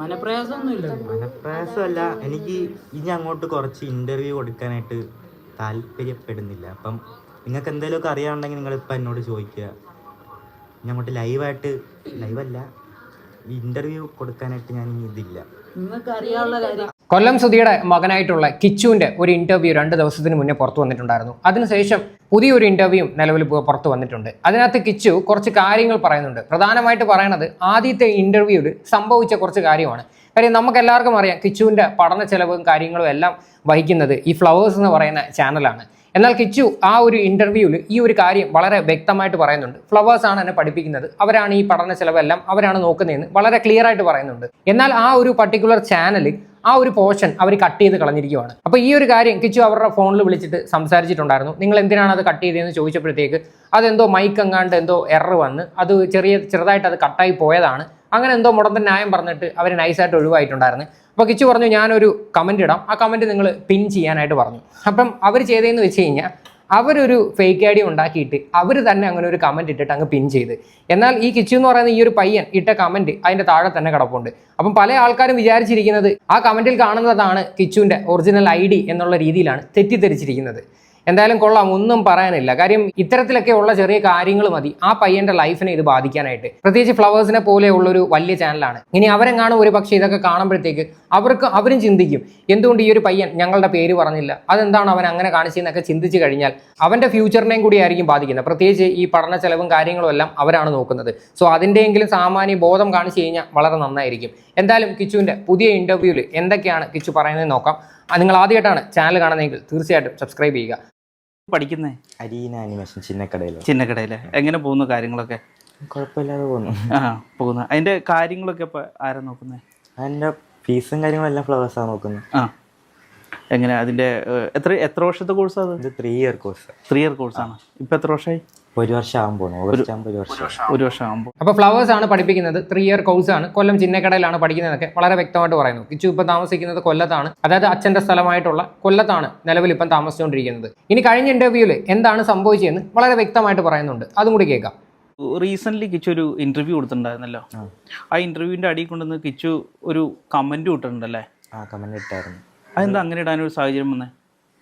മനപ്രയാസമല്ല. എനിക്ക് ഇനി അങ്ങോട്ട് കുറച്ച് ഇന്റർവ്യൂ കൊടുക്കാനായിട്ട് താല്പര്യപ്പെടുന്നില്ല. അപ്പം നിങ്ങൾക്ക് എന്തെങ്കിലുമൊക്കെ അറിയാനുണ്ടെങ്കിൽ നിങ്ങൾ ഇപ്പം എന്നോട് ചോദിക്കുക. ഞാൻ അങ്ങോട്ട് ലൈവായിട്ട് ലൈവല്ല ഇന്റർവ്യൂ കൊടുക്കാനായിട്ട് ഞാൻ ഇനി ഇതില്ല. നിങ്ങൾക്ക് അറിയാനുള്ള കാര്യം കൊല്ലം സുധിയുടെ മകനായിട്ടുള്ള കിച്ചുവിന്റെ ഒരു ഇന്റർവ്യൂ രണ്ട് ദിവസത്തിന് മുന്നേ പുറത്തു വന്നിട്ടുണ്ടായിരുന്നു. അതിനുശേഷം പുതിയൊരു ഇന്റർവ്യൂ നിലവിൽ പുറത്തു വന്നിട്ടുണ്ട്. അതിനകത്ത് കിച്ചു കുറച്ച് കാര്യങ്ങൾ പറയുന്നുണ്ട്. പ്രധാനമായിട്ട് പറയണത് ആദ്യത്തെ ഇന്റർവ്യൂവിൽ സംഭവിച്ച കുറച്ച് കാര്യമാണ്. കാര്യം നമുക്ക് എല്ലാവർക്കും അറിയാം കിച്ചുവിന്റെ പഠന ചെലവും കാര്യങ്ങളും എല്ലാം വഹിക്കുന്നത് ഈ ഫ്ലവേഴ്സ് എന്ന് പറയുന്ന ചാനലാണ് എന്നാൽ കിച്ചു ആ ഒരു ഇന്റർവ്യൂവിൽ ഈ ഒരു കാര്യം വളരെ വ്യക്തമായിട്ട് പറയുന്നുണ്ട്. ഫ്ലവേഴ്സ് ആണ് എന്നെ പഠിപ്പിക്കുന്നത്. അവരാണ് ഈ പഠന ചെലവെല്ലാം അവരാണ് നോക്കുന്നതെന്ന് വളരെ ക്ലിയർ ആയിട്ട് പറയുന്നുണ്ട്. എന്നാൽ ആ ഒരു പർട്ടിക്കുലർ ചാനൽ ആ ഒരു പോർഷൻ അവർ കട്ട് ചെയ്ത് കളഞ്ഞിരിക്കുകയാണ് അപ്പോൾ ഈ ഒരു കാര്യം കിച്ചു അവരുടെ ഫോണിൽ വിളിച്ചിട്ട് സംസാരിച്ചിട്ടുണ്ടായിരുന്നു. നിങ്ങൾ എന്തിനാണ് അത് കട്ട് ചെയ്തതെന്ന് ചോദിച്ചപ്പോഴത്തേക്ക് അതെന്തോ മൈക്ക് എങ്ങാണ്ട് എന്തോ എറർ വന്ന് അത് ചെറിയ ചെറുതായിട്ട് അത് കട്ടായി പോയതാണ്. അങ്ങനെ എന്തോ മുടന്തൻ ന്യായം പറഞ്ഞിട്ട് അവർ നൈസായിട്ട് ഒഴിവായിട്ടുണ്ടായിരുന്നു. അപ്പോൾ കിച്ചു പറഞ്ഞു ഞാനൊരു കമന്റ് ഇടാം. ആ കമന്റ് നിങ്ങൾ പിൻ ചെയ്യാനായിട്ട് പറഞ്ഞു. അപ്പം അവർ ചെയ്തതെന്ന് വെച്ച് കഴിഞ്ഞാൽ അവരൊരു ഫേക്ക് ഐ ഡി ഉണ്ടാക്കിയിട്ട് അവർ തന്നെ അങ്ങനെ ഒരു കമന്റ് ഇട്ടിട്ട് അങ്ങ് പിൻ ചെയ്ത്. എന്നാൽ ഈ കിച്ചു എന്ന് പറയുന്ന ഈ ഒരു പയ്യൻ ഇട്ട കമന്റ് അതിന്റെ താഴെ തന്നെ കിടപ്പുണ്ട്. അപ്പം പല ആൾക്കാരും വിചാരിച്ചിരിക്കുന്നത് ആ കമന്റിൽ കാണുന്നതാണ് കിച്ചുവിന്റെ ഒറിജിനൽ ഐ ഡി എന്നുള്ള രീതിയിലാണ് തെറ്റിദ്ധരിച്ചിരിക്കുന്നത്. എന്തായാലും കൊള്ളാം ഒന്നും പറയാനില്ല. കാര്യം ഇത്തരത്തിലൊക്കെ ഉള്ള ചെറിയ കാര്യങ്ങൾ മതി. ആ പയ്യന്റെ ലൈഫിനെ ഇത് ബാധിക്കാനായിട്ട്. പ്രത്യേകിച്ച് ഫ്ലവേഴ്സിനെ പോലെയുള്ള ഒരു വലിയ ചാനലാണ് ഇനി അവരെങ്ങാനും ഒരു പക്ഷേ ഇതൊക്കെ കാണുമ്പോഴത്തേക്ക് അവർക്ക് അവരും ചിന്തിക്കും. എന്തുകൊണ്ട് ഈ ഒരു പയ്യൻ ഞങ്ങളുടെ പേര് പറഞ്ഞില്ല? അതെന്താണ് അവൻ അങ്ങനെ കാണിച്ചതെന്നൊക്കെ ചിന്തിച്ചു കഴിഞ്ഞാൽ അവന്റെ ഫ്യൂച്ചറിനെയും കൂടി ആയിരിക്കും ബാധിക്കുന്നത്. പ്രത്യേകിച്ച് ഈ പഠന ചെലവും കാര്യങ്ങളും എല്ലാം അവരാണ് നോക്കുന്നത്. സോ അതിന്റെയെങ്കിലും സാമാന്യ ബോധം കാണിച്ചു കഴിഞ്ഞാൽ വളരെ നന്നായിരിക്കും. എന്തായാലും കിച്ചുവിന്റെ പുതിയ ഇന്റർവ്യൂവിൽ എന്തൊക്കെയാണ് കിച്ചു പറയുന്നത് നോക്കാം. നിങ്ങൾ ആദ്യമായിട്ടാണ് ചാനൽ കാണുന്നതെങ്കിൽ തീർച്ചയായിട്ടും സബ്സ്ക്രൈബ് ചെയ്യുക. പഠിക്കുന്നേ? അരീന ആനിമേഷൻ ചിന്നക്കടയിലോ. ചിന്നക്കടയിലെ. എങ്ങനെ പോകുന്നു കാര്യങ്ങളൊക്കെ? കുഴപ്പമില്ലാതെ പോകുന്നു. ആ പോകുന്നു. അതിന്റെ കാര്യങ്ങളൊക്കെ ഇപ്പൊ ആരാ നോക്കുന്നത് അതിന്റെ ഫീസും കാര്യങ്ങളും എല്ലാം ഫ്ലവേഴ്സാണ് നോക്കുന്നത് ആ. എങ്ങനെ അതിന്റെ എത്ര എത്ര വർഷത്തെ കോഴ്സ് അത്? ഇത് three year course three year കോഴ്സാണ് ഇപ്പൊ എത്ര വർഷമായി ഒരു വർഷം ആകുമ്പോൾ ഒരു വർഷം ഒരു വർഷം. ആകുമ്പോൾ അപ്പോൾ ഫ്ലവേഴ്സ് ആണ് പഠിപ്പിക്കുന്നത്. ത്രീ ഇയർ കോഴ്സ് ആണ്. കൊല്ലം ചിന്നക്കടയിലാണ് പഠിക്കുന്നതൊക്കെ വളരെ വ്യക്തമായിട്ട് പറയുന്നു. കിച്ചു ഇപ്പം താമസിക്കുന്നത് കൊല്ലത്താണ്. അതായത് അച്ഛന്റെ സ്ഥലമായിട്ടുള്ള കൊല്ലത്താണ് നിലവിൽ ഇപ്പം താമസിച്ചുകൊണ്ടിരിക്കുന്നത്. ഇനി കഴിഞ്ഞ ഇന്റർവ്യൂവിൽ എന്താണ് സംഭവിച്ചതെന്ന് വളരെ വ്യക്തമായിട്ട് പറയുന്നുണ്ട്. അതും കൂടി കേൾക്കാം. റീസെന്റ് കിച്ചു ഒരു ഇന്റർവ്യൂ കൊടുത്തിട്ടുണ്ടായിരുന്നല്ലോ. ആ. ആ ഇന്റർവ്യൂവിന്റെ അടിയിൽ കൊണ്ടുവന്ന് കിച്ചു ഒരു കമന്റ് കിട്ടുന്നുണ്ടല്ലേ ആ കമന്റ് ഇട്ടായിരുന്നു. അതെന്താ അങ്ങനെ ഇടാനൊരു സാഹചര്യം വന്നേ?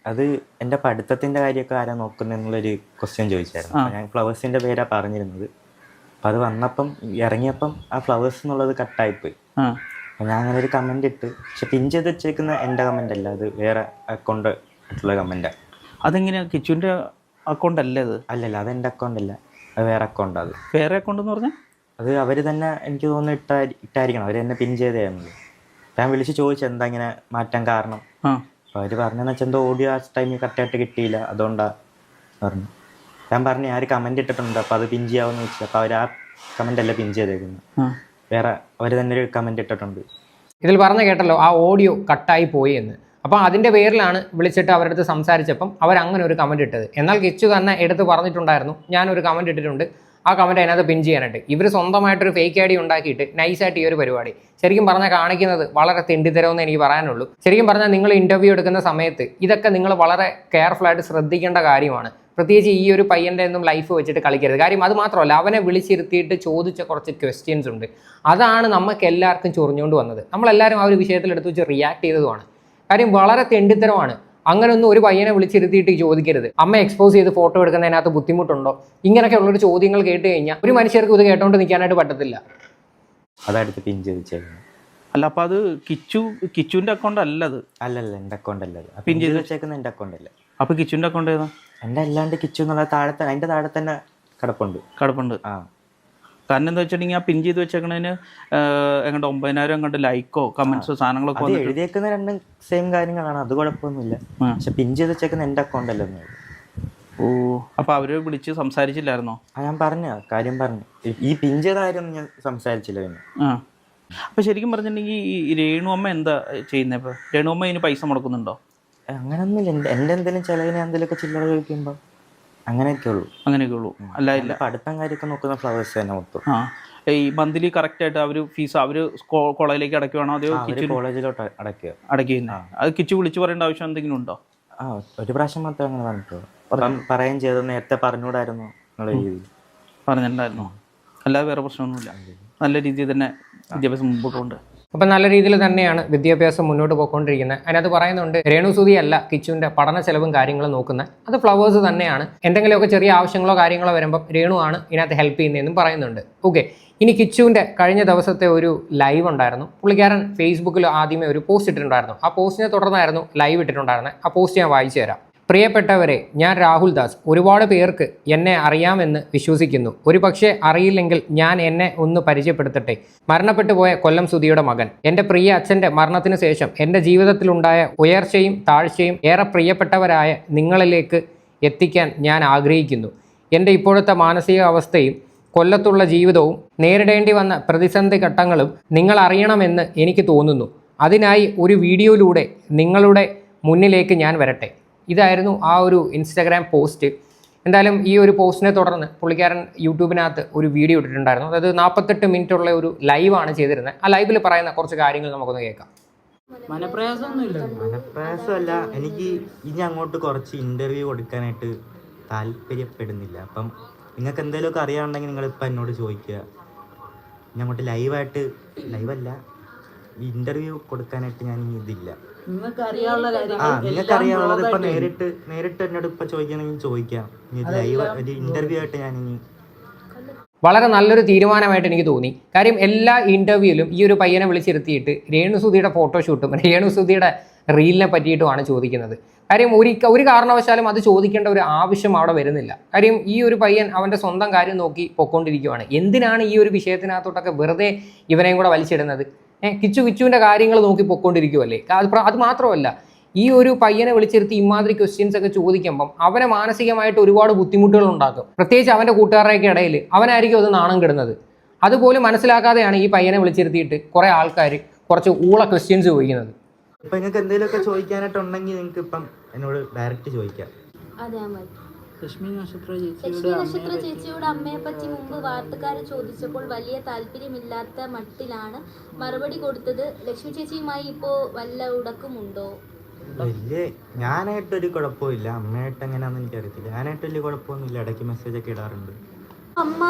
അത് എന്റെ പഠിത്തത്തിന്റെ കാര്യമൊക്കെ ആരാ നോക്കുന്നതെന്നുള്ളൊരു ക്വസ്റ്റ്യൻ ചോദിച്ചായിരുന്നു. അപ്പോൾ ഞാൻ ഫ്ലവേഴ്സിന്റെ പേരാ പറഞ്ഞിരുന്നത്. അപ്പം അത് വന്നപ്പം ഇറങ്ങിയപ്പം ആ ഫ്ലവേഴ്സ് എന്നുള്ളത് കട്ടായിപ്പോയി അപ്പം ഞാൻ അങ്ങനെ ഒരു കമന്റ് ഇട്ട് പക്ഷെ പിൻ ചെയ്ത് വെച്ചേക്കുന്ന എന്റെ കമന്റ് അല്ല അത് വേറെ അക്കൗണ്ട് ആയിട്ടുള്ള കമന്റാണ് അതെങ്ങനെയാ? കിച്ചുവിന്റെ അക്കൗണ്ട് അല്ലേ അത്? അല്ലല്ല അത് എന്റെ അക്കൗണ്ട് അല്ല. അത് വേറെ അക്കൗണ്ടാണ് അത്. വേറെ അക്കൗണ്ട് എന്ന് പറഞ്ഞാൽ അത് അവർ തന്നെ എനിക്ക് തോന്നുന്നു ഇട്ടാ ഇട്ടായിരിക്കണം. അവർ തന്നെ പിൻ ചെയ്തായിരുന്നു ഞാൻ വിളിച്ച് ചോദിച്ചു എന്താ ഇങ്ങനെ മാറ്റാൻ കാരണം? അപ്പൊ അപ്പോൾ പറഞ്ഞെന്ന് വെച്ചാൽ എന്തോ ഓഡിയോ ആ ടൈമിൽ കറക്റ്റായിട്ട് കിട്ടിയില്ല അതുകൊണ്ടാ പറഞ്ഞു. ഞാൻ പറഞ്ഞു ആര് കമന്റ് ഇട്ടിട്ടുണ്ട് അപ്പൊ അത് പിൻ ചെയ്യാമെന്ന് വെച്ചു അപ്പൊ അവർ ആ കമന്റ് അല്ല പിൻ ചെയ്തേക്കുന്നത് വേറെ അവർ തന്നെ ഒരു കമന്റ് ഇട്ടിട്ടുണ്ട്. ഇതിൽ പറഞ്ഞു കേട്ടല്ലോ ആ ഓഡിയോ കട്ടായി പോയി എന്ന്. അപ്പോൾ അതിന്റെ പേരിലാണ് വിളിച്ചിട്ട് അവരുടെ അടുത്ത് സംസാരിച്ചപ്പം അവർ അങ്ങനെ ഒരു കമന്റ് ഇട്ടത്. എന്നാൽ കിച്ചു തന്നെ എടുത്ത് പറഞ്ഞിട്ടുണ്ടായിരുന്നു ഞാനൊരു കമന്റ് ഇട്ടിട്ടുണ്ട്. ആ കമന്റ് അതിനകത്ത് പിൻ ചെയ്യാനായിട്ട് ഇവർ സ്വന്തമായിട്ടൊരു ഫേക്ക് ഐ ഡി ഉണ്ടാക്കിയിട്ട് നൈസായിട്ട് ഈ ഒരു പരിപാടി. ശരിക്കും പറഞ്ഞാൽ കാണിക്കുന്നത് വളരെ തെണ്ടിത്തരമെന്ന് എനിക്ക് പറയാനുള്ളൂ. ശരിക്കും പറഞ്ഞാൽ നിങ്ങൾ ഇന്റർവ്യൂ എടുക്കുന്ന സമയത്ത് ഇതൊക്കെ നിങ്ങൾ വളരെ കെയർഫുൾ ആയിട്ട് ശ്രദ്ധിക്കേണ്ട കാര്യമാണ്. പ്രത്യേകിച്ച് ഈ ഒരു പയ്യന്റെ ഒന്നും ലൈഫ് വെച്ചിട്ട് കളിക്കരുത്. കാര്യം അത് മാത്രമല്ല അവനെ വിളിച്ചിരുത്തിയിട്ട് ചോദിച്ച കുറച്ച് ക്വസ്റ്റ്യൻസ് ഉണ്ട്. അതാണ് നമുക്ക് എല്ലാവർക്കും ചൊറിഞ്ഞുകൊണ്ട് വന്നത്. നമ്മളെല്ലാവരും ആ ഒരു വിഷയത്തിൽ എടുത്ത് വെച്ച് റിയാക്ട് ചെയ്തതുമാണ്. കാര്യം വളരെ തെണ്ടിത്തരമാണ്. അങ്ങനൊന്നും ഒരു പയ്യനെ വിളിച്ചിരുത്തിയിട്ട് ചോദിക്കരുത്. അമ്മ എക്സ്പോസ് ചെയ്ത് ഫോട്ടോ എടുക്കുന്നതിനകത്ത് ബുദ്ധിമുട്ടുണ്ടോ? ഇങ്ങനെയൊക്കെ ഉള്ളൊരു ചോദ്യങ്ങൾ കേട്ട് കഴിഞ്ഞാൽ ഒരു മനുഷ്യർക്ക് ഇത് കേട്ടോണ്ട് നിൽക്കാനായിട്ട് പറ്റത്തില്ല. അതായിട്ട് പിൻ അല്ല അപ്പൊ അത് കിച്ചു കിച്ചുവിന്റെ അക്കൗണ്ട് അല്ല അത് അല്ലല്ല എന്റെ അക്കൗണ്ട് അല്ല പിൻ ചെയ്ത് വെച്ചേക്കുന്ന എന്റെ അക്കൗണ്ട് അല്ല. അപ്പൊ കിച്ചുവിന്റെ അക്കൗണ്ട് ഏതാ? എന്റെ അല്ലാണ്ട് കിച്ചു എന്നുള്ള താഴെ അതിന്റെ താഴെ തന്നെ കിടപ്പുണ്ട്. കിടപ്പുണ്ട്. ആ. കാരണം എന്താ വെച്ചിട്ടുണ്ടെങ്കിൽ ആ പിൻ ചെയ്ത് വെച്ചേക്കണതിന് എങ്ങോട്ട് ഒമ്പതിനായിരം എങ്ങോട്ട് ലൈക്കോ കമന്റ്സോ സാധനങ്ങളൊക്കെ അത് എഴുതിയേക്കുന്ന രണ്ടും സെയിം കാര്യങ്ങളാണ്. അത് കുഴപ്പമൊന്നുമില്ല. പക്ഷെ പിൻ ചെയ്ത് വെച്ചേക്കുന്ന എന്റെ അക്കൗണ്ട് അല്ലെന്ന് ഓ അപ്പൊ അവർ വിളിച്ച് സംസാരിച്ചില്ലായിരുന്നോ? ആ ഞാൻ പറഞ്ഞ കാര്യം പറഞ്ഞു. ഈ- പിൻ ചെയ്ത കാര്യം ഞാൻ സംസാരിച്ചില്ല പിന്നെ അപ്പൊ ശരിക്കും പറഞ്ഞിട്ടുണ്ടെങ്കിൽ ഈ രേണു അമ്മ എന്താ ചെയ്യുന്നത് ഇപ്പൊ? രേണു അമ്മ ഇതിന് പൈസ മുടക്കുന്നുണ്ടോ? അങ്ങനൊന്നുമില്ല. എന്റെ എന്റെ എന്തെങ്കിലും ചിലവിന് എന്തെങ്കിലുമൊക്കെ ചില്ലറ ചോദിക്കുമ്പോൾ അങ്ങനെയൊക്കെ ഉള്ളൂ. അങ്ങനെയൊക്കെ ഉള്ളൂ. അല്ല ഇല്ല. പഠിത്തം കാര്യമൊക്കെ നോക്കുന്ന ഫ്ലവേഴ്സ് തന്നെ മൊത്തം. ആ. ഈ മന്ത്ലി കറക്റ്റ് ആയിട്ട് അവർ ഫീസ് അവർ കോളേജിലേക്ക് അടയ്ക്കുവാണോ? അതോ അവർ കിച്ചു കോളേജിലോട്ട് അടയ്ക്കുക. അടയ്ക്കുന്നത് അത് കിച്ചു വിളിച്ച് പറയേണ്ട ആവശ്യം എന്തെങ്കിലും ഉണ്ടോ? ആ ഒരു പ്രാവശ്യം മാത്രമേ അങ്ങനെ പറഞ്ഞിട്ടുള്ളൂ. പറയുകയും ചെയ്തു. നേരത്തെ പറഞ്ഞുകൂടായിരുന്നു എന്നുള്ള രീതിയിൽ. പറഞ്ഞിട്ടുണ്ടായിരുന്നോ. അല്ലാതെ വേറെ പ്രശ്നമൊന്നുമില്ല. നല്ല രീതിയിൽ തന്നെ വിദ്യാഭ്യാസം മുമ്പോട്ട് കൊണ്ട് അപ്പം നല്ല രീതിയിൽ തന്നെയാണ് വിദ്യാഭ്യാസം മുന്നോട്ട് പോയിക്കൊണ്ടിരിക്കുന്നത്. അതിനകത്ത് പറയുന്നുണ്ട് രേണുസൂതി അല്ല കിച്ചുവിന്റെ പഠന ചെലവും കാര്യങ്ങളും നോക്കുന്നത്. അത് ഫ്ലവേഴ്സ് തന്നെയാണ്. എന്തെങ്കിലുമൊക്കെ ചെറിയ ആവശ്യങ്ങളോ കാര്യങ്ങളോ വരുമ്പം രേണു ആണ് ഇതിനകത്ത് ഹെൽപ്പ് ചെയ്യുന്നതെന്നും പറയുന്നുണ്ട്. ഓക്കെ ഇനി കിച്ചുവിന്റെ കഴിഞ്ഞ ദിവസത്തെ ഒരു ലൈവ് ഉണ്ടായിരുന്നു. പുള്ളിക്കാരൻ ഫേസ്ബുക്കിൽ ആദ്യമേ ഒരു പോസ്റ്റ് ഇട്ടിട്ടുണ്ടായിരുന്നു. ആ പോസ്റ്റിനെ തുടർന്നായിരുന്നു ലൈവ് ഇട്ടിട്ടുണ്ടായിരുന്നത്. ആ പോസ്റ്റ് ഞാൻ വായിച്ചു തരാം. പ്രിയപ്പെട്ടവരെ ഞാൻ രാഹുൽ ദാസ്. ഒരുപാട് പേർക്ക് എന്നെ അറിയാമെന്ന് വിശ്വസിക്കുന്നു. ഒരു പക്ഷേ അറിയില്ലെങ്കിൽ ഞാൻ എന്നെ ഒന്ന് പരിചയപ്പെടുത്തട്ടെ. മരണപ്പെട്ടു പോയ കൊല്ലം സുധിയുടെ മകൻ. എന്റെ പ്രിയ അച്ഛന്റെ മരണത്തിന് ശേഷം എന്റെ ജീവിതത്തിലുണ്ടായ ഉയർച്ചയും താഴ്ചയും ഏറെ പ്രിയപ്പെട്ടവരായ നിങ്ങളിലേക്ക് എത്തിക്കാൻ ഞാൻ ആഗ്രഹിക്കുന്നു. എന്റെ ഇപ്പോഴത്തെ മാനസികാവസ്ഥയും കൊല്ലത്തുള്ള ജീവിതവും നേരിടേണ്ടി വന്ന പ്രതിസന്ധി ഘട്ടങ്ങളും നിങ്ങൾ അറിയണമെന്ന് എനിക്ക് തോന്നുന്നു. അതിനായി ഒരു വീഡിയോയിലൂടെ നിങ്ങളുടെ മുന്നിലേക്ക് ഞാൻ വരട്ടെ. ഇതായിരുന്നു ആ ഒരു ഇൻസ്റ്റാഗ്രാം പോസ്റ്റ് എന്തായാലും ഈ ഒരു പോസ്റ്റിനെ തുടർന്ന് പുള്ളിക്കാരൻ യൂട്യൂബിനകത്ത് ഒരു വീഡിയോ ഇട്ടിട്ടുണ്ടായിരുന്നു. അതായത് നാൽപ്പത്തെട്ട് മിനിറ്റ് ഉള്ള ഒരു ലൈവാണ് ചെയ്തിരുന്നത്. ആ ലൈവിൽ പറയുന്ന കുറച്ച് കാര്യങ്ങൾ നമുക്കൊന്ന് കേൾക്കാം. മനപ്രയാസമൊന്നുമില്ല. മനപ്രയാസമല്ല. എനിക്ക് ഇനി അങ്ങോട്ട് കുറച്ച് ഇന്റർവ്യൂ കൊടുക്കാനായിട്ട് താല്പര്യപ്പെടുന്നില്ല. അപ്പം നിങ്ങൾക്ക് എന്തെങ്കിലുമൊക്കെ അറിയാനുണ്ടെങ്കിൽ നിങ്ങൾ ഇപ്പം എന്നോട് ചോദിക്കുക. ഇനി അങ്ങോട്ട് ലൈവായിട്ട് ലൈവല്ല ഇന്റർവ്യൂ കൊടുക്കാനായിട്ട് ഞാൻ ഇനി ഇതില്ല. ആ കാര്യങ്ങൾ നിങ്ങൾക്ക് അറിയാനുള്ളത് ഇപ്പൊ നേരിട്ട് നേരിട്ട് എന്നോട് ഇപ്പൊ ചോദിക്കണമെങ്കിൽ ചോദിക്കാം. ലൈവ് ഒരു ഇന്റർവ്യൂ ആയിട്ട് ഞാൻ ഇനി വളരെ നല്ലൊരു തീരുമാനമായിട്ട് എനിക്ക് തോന്നി. കാര്യം എല്ലാ ഇന്റർവ്യൂവിലും ഈ ഒരു പയ്യനെ വിളിച്ചിരുത്തിയിട്ട് രേണുസുധിയുടെ ഫോട്ടോഷൂട്ടും രേണുസുധിയുടെ റീലിനെ പറ്റിയിട്ടുമാണ് ചോദിക്കുന്നത്. കാര്യം ഒരു ഒരു കാരണവശാലും അത് ചോദിക്കേണ്ട ഒരു ആവശ്യം അവിടെ വരുന്നില്ല. കാര്യം ഈ ഒരു പയ്യൻ അവന്റെ സ്വന്തം കാര്യം നോക്കി പൊക്കോണ്ടിരിക്കുവാണ്. എന്തിനാണ് ഈ ഒരു വിഷയത്തിനകത്തോട്ടൊക്കെ വെറുതെ ഇവനെയും കൂടെ വലിച്ചിടുന്നത്? കിച്ചു കിച്ചുവിന്റെ കാര്യങ്ങൾ നോക്കി പൊക്കോണ്ടിരിക്കുവല്ലേ? അത് അത് മാത്രമല്ല ഈ ഒരു പയ്യനെ വിളിച്ചിരുത്തി ഇമാതിരി ക്വസ്റ്റ്യൻസ് ഒക്കെ ചോദിക്കുമ്പം അവനെ മാനസികമായിട്ട് ഒരുപാട് ബുദ്ധിമുട്ടുകൾ ഉണ്ടാക്കും. പ്രത്യേകിച്ച് അവന്റെ കൂട്ടുകാരുടെയൊക്കെ ഇടയിൽ അവനായിരിക്കും അത് നാണം കിടുന്നത്. അതുപോലും മനസ്സിലാക്കാതെയാണ് ഈ പയ്യനെ വിളിച്ചിരുത്തിയിട്ട് കുറേ ആൾക്കാർ കുറച്ച് ഊള ക്വസ്റ്റ്യൻസ് ചോദിക്കുന്നത്. ഇപ്പൊ നിങ്ങൾക്ക് എന്തെങ്കിലുമൊക്കെ ചോദിക്കാനായിട്ടുണ്ടെങ്കിൽ നിങ്ങൾക്ക് ഇപ്പം എന്നോട് ഡയറക്റ്റ് ചോദിക്കാം. അതെ ലക്ഷ്മി നക്ഷത്ര ലക്ഷ്മി ചേച്ചിയുടെ നക്ഷത്ര അമ്മയെ ചേച്ചിയുടെ അമ്മയെ പറ്റി മുമ്പ് വാർത്തക്കാരെ ചോദിച്ചപ്പോൾ വലിയ താല്പര്യമില്ലാത്ത മട്ടിലാണ് മറുപടി കൊടുത്തത്. ലക്ഷ്മി ചേച്ചിയുമായി ഇപ്പോ വല്ല ഉടക്കമുണ്ടോ? വലിയ ഞാനായിട്ടൊരു കുഴപ്പമില്ല അമ്മയായിട്ട് എങ്ങനെയാണെന്ന് എനിക്കറിയത്തില്ല. ഞാനായിട്ട് വലിയ കുഴപ്പമൊന്നുമില്ല. ഇടയ്ക്ക് മെസ്സേജ് ഒക്കെ ഇടാറുണ്ട്. അമ്മ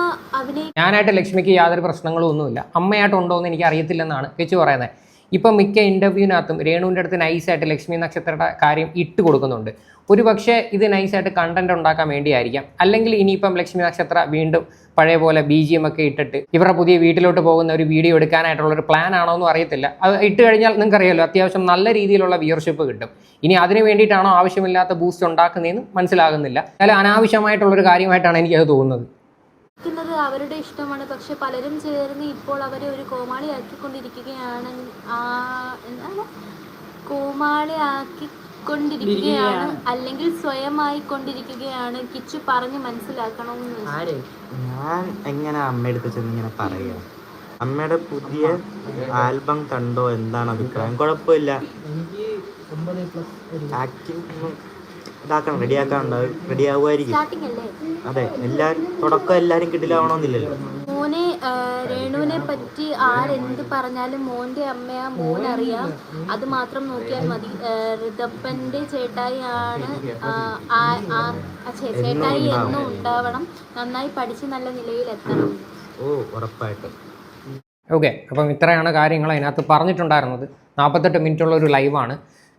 ഞാനായിട്ട് ലക്ഷ്മിക്ക് യാതൊരു പ്രശ്നങ്ങളും ഒന്നുമില്ല. അമ്മയായിട്ടുണ്ടോ എന്ന് എനിക്ക് അറിയത്തില്ലെന്നാണ് ചേച്ചി പറയുന്നത്. ഇപ്പം മിക്ക ഇന്റർവ്യൂവിനകത്തും രേണുവിന്റെ അടുത്ത് നൈസായിട്ട് ലക്ഷ്മി നക്ഷത്രയുടെ കാര്യം ഇട്ട് കൊടുക്കുന്നുണ്ട്. ഒരു പക്ഷേ ഇത് നൈസായിട്ട് കണ്ടന്റ് ഉണ്ടാക്കാൻ വേണ്ടിയായിരിക്കാം. അല്ലെങ്കിൽ ഇനിയിപ്പം ലക്ഷ്മി നക്ഷത്ര വീണ്ടും പഴയ പോലെ ബി ജി എം ഒക്കെ ഇട്ടിട്ട് ഇവരുടെ പുതിയ വീട്ടിലോട്ട് പോകുന്ന ഒരു വീഡിയോ എടുക്കാനായിട്ടുള്ള ഒരു പ്ലാൻ ആണോ എന്നും അറിയത്തില്ല. അത് ഇട്ട് കഴിഞ്ഞാൽ നിങ്ങൾക്ക് അറിയാമല്ലോ അത്യാവശ്യം നല്ല രീതിയിലുള്ള വ്യൂവർഷിപ്പ് കിട്ടും. ഇനി അതിന് വേണ്ടിയിട്ടാണോ ആവശ്യമില്ലാത്ത ബൂസ്റ്റ് ഉണ്ടാക്കുന്നതെന്ന് മനസ്സിലാകുന്നില്ല. എന്നാലും അനാവശ്യമായിട്ടുള്ളൊരു കാര്യമായിട്ടാണ് എനിക്കത് തോന്നുന്നത്. ക്കുന്നത് അവരുടെ ഇഷ്ടമാണ്. പക്ഷെ പലരും ചേർന്ന് ഇപ്പോൾ അവരെ ഒരു കോമാളിയാക്കിക്കൊണ്ടിരിക്കുകയാണ്. ആ എന്താണ്? കോമാളിയാക്കിക്കൊണ്ടിരിക്കുകയാണ്. അല്ലെങ്കിൽ സ്വയമായിക്കൊണ്ടിരിക്കുകയാണ്. കിച്ചു പറഞ്ഞ് മനസ്സിലാക്കണമെന്ന്. ആരെ? ഞാൻ എങ്ങനെ അമ്മയുടെ ചെന്ന് ഇങ്ങനെ അമ്മയുടെ പുതിയ ആൽബം കണ്ടോ? എന്താണ് അഭിപ്രായം? കുഴപ്പമില്ല. ആക്ടിങ് ഇതാക്കണം റെഡിയാക്കാനുണ്ട്. റെഡി ആവുമായിരിക്കും സ്റ്റാർട്ടിംഗ് അല്ലേ? അതെ എല്ലാരും തുടക്കം എല്ലാരും കിട്ടിലാവണമെന്നില്ലല്ലോ മോനെ രേണുവിനെ പറ്റി ആരെന്ത് പറഞ്ഞാലും മോന്റെ അമ്മയാ മോൻ അറിയാം. അത് മാത്രം നോക്കിയാൽ മതി. ഋതപ്പന്റെ ചേട്ടായി ആണ് ആ, ആ- ആ- ആ ചേട്ടായി എന്നും ഉണ്ടാവണം. നന്നായി പഠിച്ച് നല്ല നിലയിൽ എത്തണം ഓ ഉറപ്പായിട്ടും. ഓക്കെ അപ്പം ഇത്രയാണ് കാര്യങ്ങൾ അതിനകത്ത് പറഞ്ഞിട്ടുണ്ടായിരുന്നത്. നാൽപ്പത്തെട്ട് മിനിറ്റുള്ള ഒരു ലൈവാണ്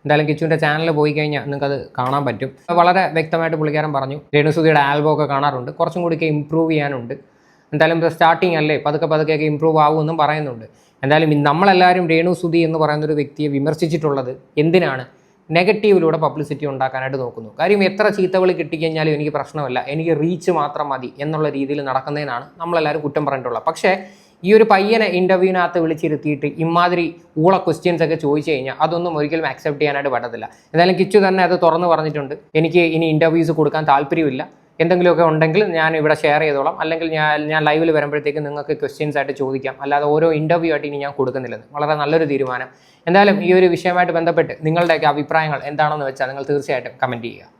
എന്തായാലും കിച്ചുവിന്റെ ചാനലിൽ പോയി കഴിഞ്ഞാൽ നിങ്ങൾക്കത് കാണാൻ പറ്റും. വളരെ വ്യക്തമായിട്ട് പുള്ളിക്കാരൻ പറഞ്ഞു രേണുസുതിയുടെ ആൽബം ഒക്കെ കാണാറുണ്ട്. കുറച്ചും കൂടിയൊക്കെ ഇമ്പ്രൂവ് ചെയ്യാനുണ്ട്. എന്തായാലും സ്റ്റാർട്ടിങ് അല്ലേ? പതുക്കെ പതുക്കെയൊക്കെ ഇമ്പ്രൂവ് ആവുമെന്നും പറയുന്നുണ്ട്. എന്തായാലും നമ്മളെല്ലാവരും രേണു സുധി എന്ന് പറയുന്ന ഒരു വ്യക്തിയെ വിമർശിച്ചിട്ടുള്ളത് എന്തിനാണ്? നെഗറ്റീവിലൂടെ പബ്ലിസിറ്റി ഉണ്ടാക്കാനായിട്ട് നോക്കുന്നു. കാര്യം എത്ര ചീത്തവിളി കിട്ടിക്കഴിഞ്ഞാലും എനിക്ക് പ്രശ്നമല്ല. എനിക്ക് റീച്ച് മാത്രം മതി എന്നുള്ള രീതിയിൽ നടക്കുന്നതിനാണ് നമ്മളെല്ലാവരും കുറ്റം പറഞ്ഞിട്ടുള്ളത്. പക്ഷേ ഈ ഒരു പയ്യനെ ഇന്റർവ്യൂവിനകത്ത് വിളിച്ചിരുത്തിയിട്ട് ഇമാതിരി ഊള ക്വസ്റ്റ്യൻസ് ഒക്കെ ചോദിച്ചു കഴിഞ്ഞാൽ അതൊന്നും ഒരിക്കലും ആക്സെപ്റ്റ് ചെയ്യാനായിട്ട് പറ്റത്തില്ല. എന്തായാലും കിച്ചു തന്നെ അത് തുറന്ന് പറഞ്ഞിട്ടുണ്ട്. എനിക്ക് ഇനി ഇന്റർവ്യൂസ് കൊടുക്കാൻ താല്പര്യമില്ല. എന്തെങ്കിലുമൊക്കെ ഉണ്ടെങ്കിൽ ഞാൻ ഇവിടെ ഷെയർ ചെയ്തോളാം. അല്ലെങ്കിൽ ഞാൻ ഞാൻ ലൈവിൽ വരുമ്പോഴത്തേക്ക് നിങ്ങൾക്ക് ക്വസ്റ്റ്യൻസ് ആയിട്ട് ചോദിക്കാം. അല്ലാതെ ഓരോ ഇന്റർവ്യൂ ആയിട്ട് ഇനി ഞാൻ കൊടുക്കുന്നില്ലെന്ന് വളരെ നല്ലൊരു തീരുമാനം. എന്തായാലും ഈ ഒരു വിഷയമായിട്ട് ബന്ധപ്പെട്ട് നിങ്ങളുടെയൊക്കെ അഭിപ്രായങ്ങൾ എന്താണെന്ന് വെച്ചാൽ നിങ്ങൾ തീർച്ചയായിട്ടും കമന്റ് ചെയ്യുക.